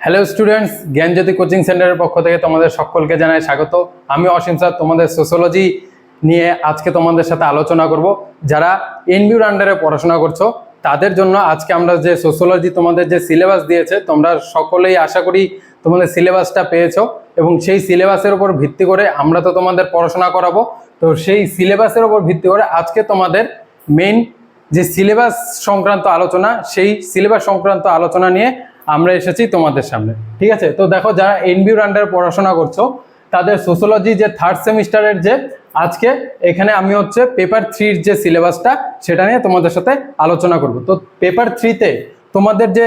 Hello students জ্ঞানজ্যোতি coaching সেন্টারের পক্ষ থেকে তোমাদের সকলকে জানাই স্বাগত। আমি অসীম স্যার, তোমাদের সোশ্যোলজি নিয়ে আজকে তোমাদের সাথে আলোচনা করব। যারা এনবিউর আন্ডারে পড়াশোনা করছ, তাদের জন্য আজকে আমরা যে সোশ্যোলজি তোমাদের যে সিলেবাস দিয়েছে, তোমরা সকলেই আশা করি তোমাদের সিলেবাসটা পেয়েছ এবং সেই সিলেবাসের উপর ভিত্তি করে আমরা তো তোমাদের পড়াশোনা করাবো। তো সেই সিলেবাসের উপর ভিত্তি করে আজকে তোমাদের মেইন যে সিলেবাস সংক্রান্ত আলোচনা, সেই সিলেবাস সংক্রান্ত আলোচনা নিয়ে আমরা এসেছি তোমাদের সামনে। ঠিক আছে? তো দেখো, যারা এনবিউর আন্ডারে পড়াশোনা করছ, তাদের সোশ্যোলজি যে থার্ড সেমিস্টারের যে আজকে, এখানে আমি হচ্ছে পেপার থ্রির যে সিলেবাসটা সেটা নিয়ে তোমাদের সাথে আলোচনা করব। তো পেপার থ্রিতে তোমাদের যে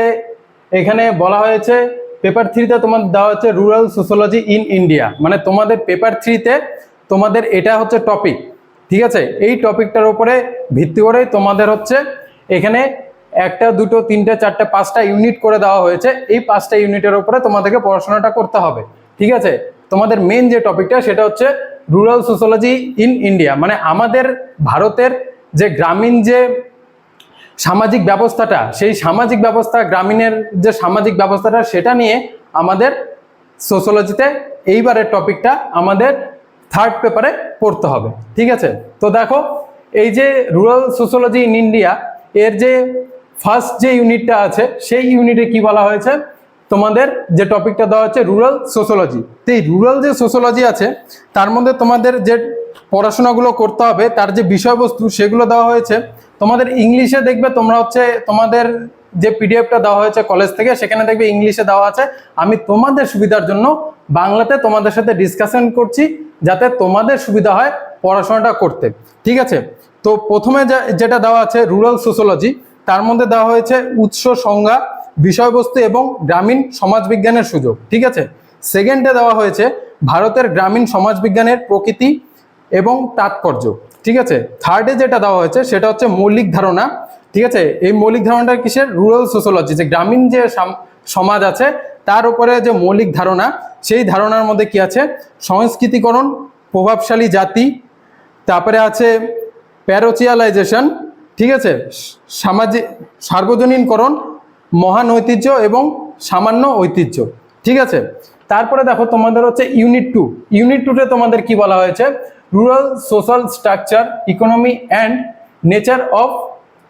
এখানে বলা হয়েছে পেপার থ্রিতে তোমাদের দেওয়া হচ্ছে রুরাল সোশ্যোলজি ইন ইন্ডিয়া মানে তোমাদের পেপার থ্রিতে তোমাদের এটা হচ্ছে টপিক ঠিক আছে? এই টপিকটার উপরে ভিত্তি করেই তোমাদের হচ্ছে এখানে একটা, দুটো, তিনটে, চারটে, পাঁচটা ইউনিট করে দেওয়া হয়েছে। এই পাঁচটা ইউনিটের উপরে তোমাদেরকে পড়াশোনাটা করতে হবে। ঠিক আছে? তোমাদের মেন যে টপিকটা সেটা হচ্ছে রুরাল সোশ্যোলজি ইন ইন্ডিয়া মানে আমাদের ভারতের যে গ্রামীণ যে সামাজিক ব্যবস্থাটা, সেই সামাজিক ব্যবস্থা, গ্রামীণের যে সামাজিক ব্যবস্থাটা, সেটা নিয়ে আমাদের সোশ্যোলজিতে এইবারের টপিকটা আমাদের থার্ড পেপারে পড়তে হবে। ঠিক আছে? তো দেখো, এই যে রুরাল সোশ্যোলজি ইন ইন্ডিয়া এর যে ফার্স্ট যে ইউনিটটা আছে, সেই ইউনিটে কি বলা হয়েছে? তোমাদের যে টপিকটা দেওয়া হচ্ছে, রুরাল সোশ্যোলজি তো এই রুরাল যে সোশ্যোলজি আছে, তার মধ্যে তোমাদের যে পড়াশোনাগুলো করতে হবে, তার যে বিষয়বস্তু সেগুলো দেওয়া হয়েছে, তোমাদের ইংলিশে দেখবে তোমরা হচ্ছে, তোমাদের যে পিডিএফটা দেওয়া হয়েছে কলেজ থেকে, সেখানে দেখবে ইংলিশে দেওয়া আছে। আমি তোমাদের সুবিধার জন্য বাংলাতে তোমাদের সাথে ডিসকাশন করছি, যাতে তোমাদের সুবিধা হয় পড়াশোনাটা করতে। ঠিক আছে? তো প্রথমে যেটা দেওয়া আছে, রুরাল সোশ্যোলজি তার মধ্যে দেওয়া হয়েছে উৎস, সংজ্ঞা, বিষয়বস্তু এবং গ্রামীণ সমাজবিজ্ঞানের সুযোগ, ঠিক আছে? সেকেন্ডে দেওয়া হয়েছে ভারতের গ্রামীণ সমাজবিজ্ঞানের প্রকৃতি এবং তাৎপর্য, ঠিক আছে? থার্ডে যেটা দেওয়া হয়েছে সেটা হচ্ছে মৌলিক ধারণা, ঠিক আছে? এই মৌলিক ধারণাটা কিসের? রুরাল সোশ্যোলজি যে গ্রামীণ যে সাম- সমাজ আছে, তার উপরে যে মৌলিক ধারণা, সেই ধারণার মধ্যে কি আছে? সংস্কৃতিকরণ, প্রভাবশালী জাতি, তারপরে আছে প্যারোচিয়ালাইজেশন ঠিক আছে? সামাজিক সার্বজনীনকরণ, মহান ঐতিহ্য এবং সামান্য ঐতিহ্য। ঠিক আছে? তারপরে দেখো তোমাদের হচ্ছে ইউনিট টু। ইউনিট টুতে তোমাদের কি বলা হয়েছে? Rural social structure, economy and nature of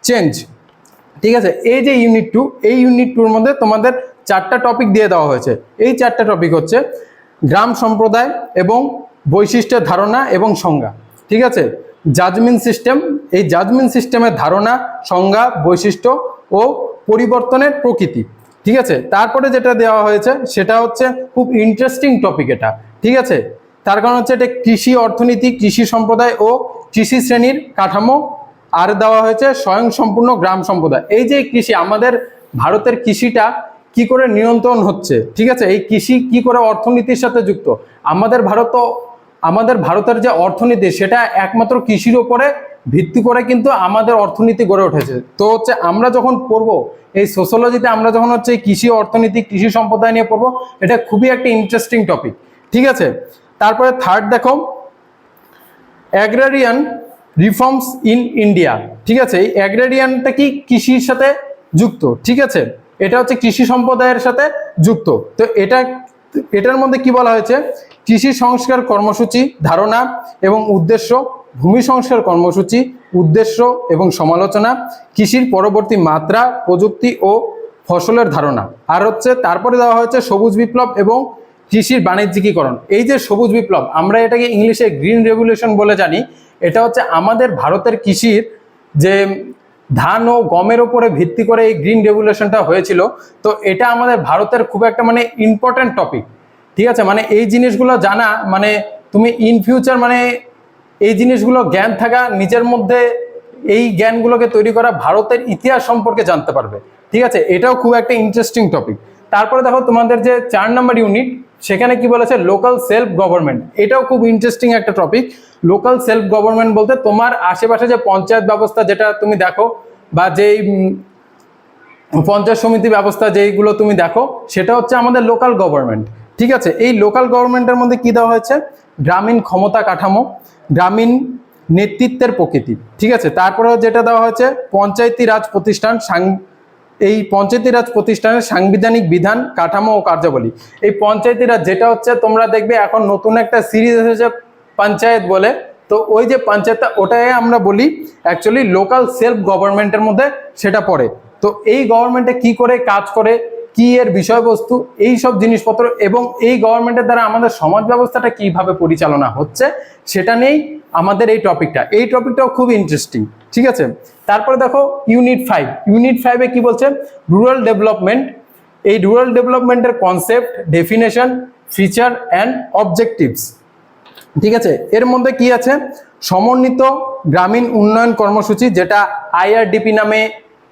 change. ঠিক আছে? এই যে ইউনিট টু, এই ইউনিট টুর মধ্যে তোমাদের চারটা টপিক দিয়ে দেওয়া হয়েছে। এই চারটা টপিক হচ্ছে গ্রাম সম্প্রদায় এবং বৈশিষ্ট্যের ধারণা এবং সংজ্ঞা। ঠিক আছে? জাজমেন্ট সিস্টেম এই জাজমেন্ট সিস্টেমের ধারণা, সংজ্ঞা, বৈশিষ্ট্য ও পরিবর্তনের প্রকৃতি। ঠিক আছে? তারপরে যেটা দেওয়া হয়েছে, সেটা হচ্ছে খুব ইন্টারেস্টিং টপিক এটা। ঠিক আছে? তার কারণ হচ্ছে এটা কৃষি অর্থনীতি, কৃষি সম্প্রদায় ও কৃষি শ্রেণির কাঠামো। আর দেওয়া হয়েছে স্বয়ং সম্পূর্ণ গ্রাম সম্প্রদায়। এই যে কৃষি, আমাদের ভারতের কৃষিটা কি করে নিয়ন্ত্রণ হচ্ছে? ঠিক আছে? এই কৃষি কি করে অর্থনীতির সাথে যুক্ত? আমাদের ভারত আমাদের ভারতের যে অর্থনীতি, সেটা একমাত্র কৃষির ওপরে ভিত্তি করে কিন্তু আমাদের অর্থনীতি গড়ে উঠেছে। তো হচ্ছে আমরা যখন পড়ব, এই সোশ্যোলজিতে আমরা যখন হচ্ছে কৃষি অর্থনীতি, কৃষি সম্প্রদায় নিয়ে পড়ব, এটা খুবই একটা ইন্টারেস্টিং টপিক ঠিক আছে? তারপরে থার্ড দেখো অ্যাগ্রারিয়ান রিফর্মস ইন ইন্ডিয়া ঠিক আছে? এই অ্যাগ্রারিয়ানটা কি কৃষির সাথে যুক্ত? ঠিক আছে? এটা হচ্ছে কৃষি সম্প্রদায়ের সাথে যুক্ত। তো এটা এটার মধ্যে কি বলা হয়েছে? কৃষি সংস্কার কর্মসূচি, ধারণা এবং উদ্দেশ্য, ভূমি সংস্কার কর্মসূচি, উদ্দেশ্য এবং সমালোচনা, কৃষির পরবর্তী মাত্রা, প্রযুক্তি ও ফসলের ধারণা। আর হচ্ছে তারপরে দেওয়া হয়েছে সবুজ বিপ্লব এবং কৃষির বাণিজ্যিকীকরণ। এই যে সবুজ বিপ্লব, আমরা এটাকে ইংলিশে গ্রিন রেভলিউশন বলে জানি। এটা হচ্ছে আমাদের ভারতের কৃষির যে ধান ও গমের ওপরে ভিত্তি করে এই গ্রিন রেভলিউশনটা হয়েছিল। তো এটা আমাদের ভারতের খুব একটা মানে ইম্পর্ট্যান্ট টপিক ঠিক আছে? মানে এই জিনিসগুলো জানা মানে তুমি ইন ফিউচার মানে এই জিনিসগুলো জ্ঞান থাকা, নিজের মধ্যে এই জ্ঞানগুলোকে তৈরি করা ভারতের ইতিহাস সম্পর্কে জানতে পারবে। ঠিক আছে? এটাও খুব একটা ইন্টারেস্টিং টপিক তারপরে দেখো তোমাদের যে চার নাম্বার ইউনিট সেখানে কি বলেছে? লোকাল সেলফ গভর্নমেন্ট এটাও খুব ইন্টারেস্টিং একটা টপিক লোকাল সেলফ গভর্নমেন্ট বলতে তোমার আশেপাশে যে পঞ্চায়েত ব্যবস্থা যেটা তুমি দেখো বা যেই পঞ্চায়েত সমিতি ব্যবস্থা যেইগুলো তুমি দেখো, সেটা হচ্ছে আমাদের লোকাল গভর্নমেন্ট ঠিক আছে? এই লোকাল গভর্নমেন্টের মধ্যে কি দেওয়া হয়েছে? গ্রামীণ ক্ষমতা কাঠামো, গ্রামীণ নেতৃত্বের প্রকৃতি। ঠিক আছে? তারপরে যেটা দেওয়া হয়েছে, পঞ্চায়েতি রাজ প্রতিষ্ঠান, সাং- এই পঞ্চায়েতি রাজ প্রতিষ্ঠানের সাংবিধানিক বিধান, কাঠামো ও কার্যাবলী। এই পঞ্চায়েতি রাজ যেটা হচ্ছে, তোমরা দেখবে এখন নতুন একটা সিরিজ এসেছে, পঞ্চায়েত বলে। তো ওই যে পঞ্চায়েতটা, ওটাই আমরা বলি অ্যাকচুয়ালি লোকাল সেলফ গভর্নমেন্টের মধ্যে সেটা পড়ে। তো এই গভর্নমেন্টে কি করে কাজ করে, কি এর বিষয়বস্তু, এই সব জিনিসপত্র এবং এই গভর্নমেন্টের দ্বারা আমাদের সমাজ ব্যবস্থাটা কীভাবে পরিচালনা হচ্ছে, সেটা নিয়েই আমাদের এই টপিকটা এই টপিকটাও খুব ইন্টারেস্টিং ঠিক আছে? তারপরে দেখো ইউনিট ফাইভ ইউনিট ফাইভে কি বলছে? রুরাল ডেভেলপমেন্ট এই রুরাল ডেভেলপমেন্টের concept definition feature and objectives ঠিক আছে? এর মধ্যে কি আছে? সমন্বিত গ্রামীণ উন্নয়ন কর্মসূচি, যেটা আইআরডিপি নামে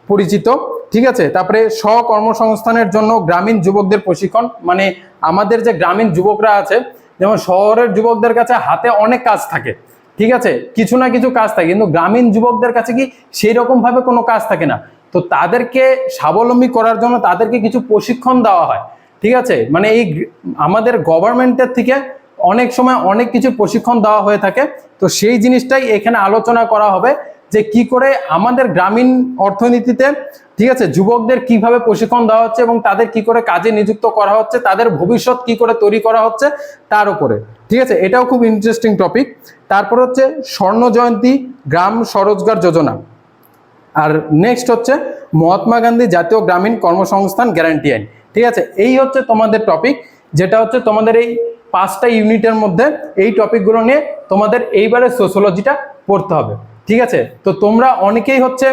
পরিচিত, ঠিক আছে? তারপরে স্বকর্মসংস্থানের জন্য গ্রামীণ যুবকদের প্রশিক্ষণ মানে আমাদের যে গ্রামীণ যুবকরা আছে, যেমন শহরের যুবকদের কাছে হাতে অনেক কাজ থাকে, ঠিক আছে? কিছু না কিছু কাজ থাকে, কিন্তু গ্রামীণ যুবকদের কাছে কি সেই রকম ভাবে কোনো কাজ থাকে না। তো তাদেরকে স্বাবলম্বী করার জন্য তাদেরকে কিছু প্রশিক্ষণ দেওয়া হয়, ঠিক আছে? মানে এই আমাদের গভর্নমেন্টের থেকে অনেক সময় অনেক কিছু প্রশিক্ষণ দেওয়া হয়ে থাকে। তো সেই জিনিসটাই এখানে আলোচনা করা হবে যে কি করে আমাদের গ্রামীণ অর্থনীতিতে, ঠিক আছে, যুবকদের কীভাবে প্রশিক্ষণ দেওয়া হচ্ছে এবং তাদের কি করে কাজে নিযুক্ত করা হচ্ছে, তাদের ভবিষ্যৎ কি করে তৈরি করা হচ্ছে তার উপরে। ঠিক আছে, এটাও খুব ইন্টারেস্টিং টপিক তারপর হচ্ছে স্বর্ণ জয়ন্তী গ্রাম স্বরোজগার যোজনা। আর নেক্সট হচ্ছে মহাত্মা গান্ধী জাতীয় গ্রামীণ কর্মসংস্থান গ্যারান্টি আইন। ঠিক আছে, এই হচ্ছে তোমাদের টপিক যেটা হচ্ছে তোমাদের এই পাঁচটা ইউনিটের মধ্যে এই টপিকগুলো নিয়ে তোমাদের এইবারে সোশ্যোলজিটা পড়তে হবে। ঠিক আছে? তো তোমরা অনেকেই হচ্ছে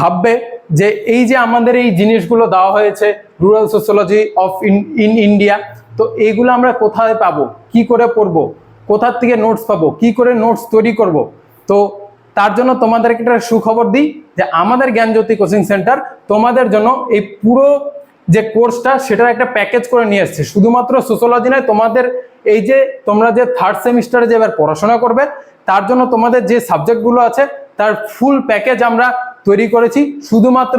ভাববে যে এই যে আমাদের এই জিনিসগুলো দেওয়া হয়েছে rural sociology of in India তো এইগুলো আমরা কোথায় পাবো? কি করে পড়ব? কোথার থেকে নোটস পাবো? কি করে নোটস তৈরি করব? তো তার জন্য তোমাদেরকে একটা সুখবর দিই যে আমাদের জ্ঞানজ্যোতি কোচিং সেন্টার তোমাদের জন্য এই পুরো যে কোর্সটা সেটার একটা প্যাকেজ করে নিয়ে এসছে। শুধুমাত্র সোশ্যোলজি নয়, তোমাদের এই যে তোমরা যে থার্ড সেমিস্টারে যে এবার পড়াশোনা করবে, তার জন্য তোমাদের যে সাবজেক্টগুলো আছে, তার ফুল প্যাকেজ আমরা তৈরি করেছি শুধুমাত্র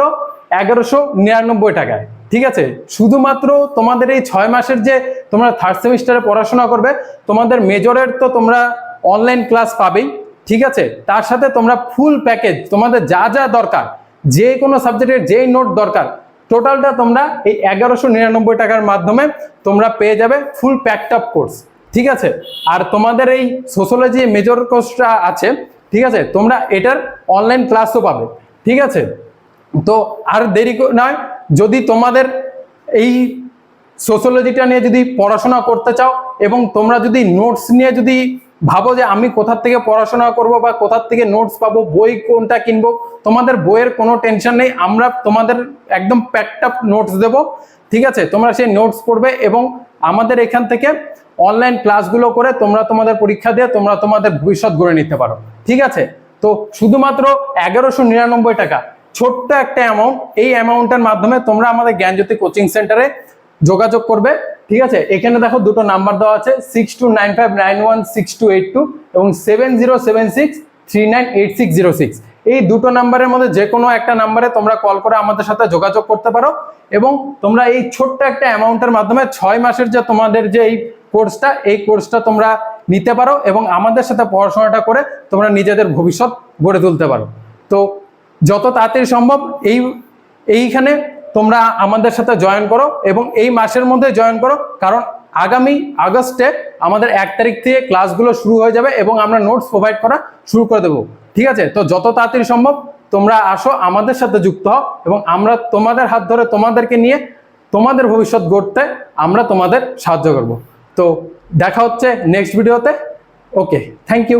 এগারোশো নিরানব্বই টাকায়। ঠিক আছে? শুধুমাত্র তোমাদের এই ছয় মাসের যে তোমরা থার্ড সেমিস্টারে পড়াশোনা করবে, তোমাদের মেজরের তো তোমরা অনলাইন ক্লাস পাবেই। ঠিক আছে? তার সাথে তোমরা ফুল প্যাকেজ তোমাদের যা যা দরকার যে কোনো সাবজেক্টের যেই নোট দরকার টোটালটা তোমরা এই এগারোশো নিরানব্বই টাকার মাধ্যমে তোমরা পেয়ে যাবে ফুল প্যাকড আপ কোর্স ঠিক আছে? আর তোমাদের এই সোশ্যোলজি মেজর কোর্সটা আছে, ঠিক আছে? তোমরা এটার অনলাইন ক্লাসও পাবে, ঠিক আছে? তো আর দেরি নয়, যদি তোমাদের এই সোশ্যোলজিটা নিয়ে যদি পড়াশোনা করতে চাও এবং তোমরা যদি নোটস নিয়ে যদি ভাবো যে আমি কোথার থেকে পড়াশোনা করব বা কোথার থেকে নোটস পাবো, বই কোনটা কিনবো, তোমাদের বইয়ের কোনো টেনশন নেই, আমরা তোমাদের একদম প্যাকড আপ নোটস দেবো, ঠিক আছে? তোমরা সেই নোটস পড়বে এবং আমাদের এখান থেকে অনলাইন ক্লাসগুলো করে তোমরা তোমাদের পরীক্ষা দিয়ে তোমরা তোমাদের ভবিষ্যৎ গড়ে নিতে পারো, ঠিক আছে? তো শুধুমাত্র এগারোশো নিরানব্বই টাকা, ছোট্ট একটা অ্যামাউন্ট এই অ্যামাউন্টের মাধ্যমে তোমরা আমাদের জ্ঞানজ্যোতি কোচিং সেন্টারে যোগাযোগ করবে। ঠিক আছে? এখানে দেখো দুটো নাম্বার দেওয়া আছে six two nine five nine one six two eight two এবং seven zero seven six three nine eight six zero six এই দুটো নাম্বারের মধ্যে যে কোনো একটা নাম্বারে তোমরা কল করে আমাদের সাথে যোগাযোগ করতে পারো এবং তোমরা এই ছোট্ট একটা অ্যামাউন্টের মাধ্যমে ছয় মাসের যে তোমাদের যে এই কোর্সটা এই কোর্সটা তোমরা নিতে পারো এবং আমাদের সাথে পড়াশোনাটা করে তোমরা নিজেদের ভবিষ্যৎ গড়ে তুলতে পারো। তো যত তাড়াতাড়ি সম্ভব এই, এইখানে তোমরা আমাদের সাথে জয়েন করো এবং এই মাসের মধ্যে জয়েন করো, কারণ আগামী আগস্টে আমাদের এক তারিখ থেকে ক্লাসগুলো শুরু হয়ে যাবে এবং আমরা নোটস প্রোভাইড করা শুরু করে দেবো। ঠিক আছে? তো যত তাড়াতাড়ি সম্ভব তোমরা আসো, আমাদের সাথে যুক্ত হও এবং আমরা তোমাদের হাত ধরে তোমাদেরকে নিয়ে তোমাদের ভবিষ্যৎ গড়তে আমরা তোমাদের সাহায্য করব। তো দেখা হচ্ছে নেক্সট ভিডিওতে ওকে থ্যাংক ইউ